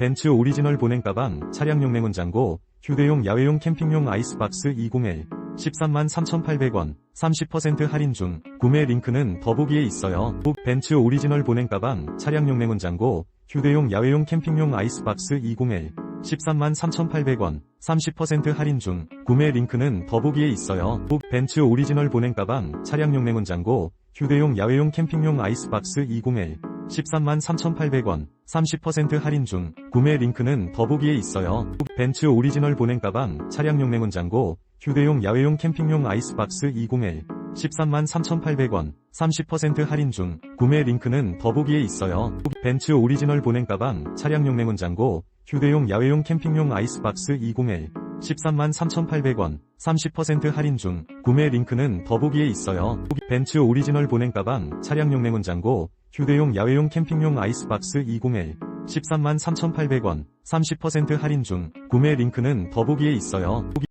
벤츠 오리지널 보냉 가방, 차량용 냉온장고, 휴대용 야외용 캠핑용 아이스박스 201, 13만 3,800원, 30% 할인 중, 구매 링크는 더보기에 있어요. 꼭 벤츠 오리지널 보냉 가방, 차량용 냉온장고, 휴대용 야외용 캠핑용 아이스박스 201, 13만 3,800원, 30% 할인 중, 구매 링크는 더보기에 있어요. 꼭 벤츠 오리지널 보냉 가방, 차량용 냉온장고, 휴대용 야외용 캠핑용 아이스박스 201, 13만 3,800원, 30% 할인 중, 구매 링크는 더보기에 있어요. 꼭 벤츠 오리지널 보냉 가방, 차량용 냉온장고, 휴대용 야외용 캠핑용 아이스박스 201, 13만 3,800원, 30% 할인 중, 구매 링크는 더보기에 있어요. 꼭 벤츠 오리지널 보냉 가방, 차량용 냉온장고, 휴대용 야외용 캠핑용 아이스박스 201, 13만 3,800원, 30% 할인 중, 구매 링크는 더보기에 있어요. 꼭 벤츠 오리지널 보냉 가방, 차량용 냉온장고, 휴대용 야외용 캠핑용 아이스박스 201, 13만 3,800원, 30% 할인 중, 구매 링크는 더보기에 있어요. 꼭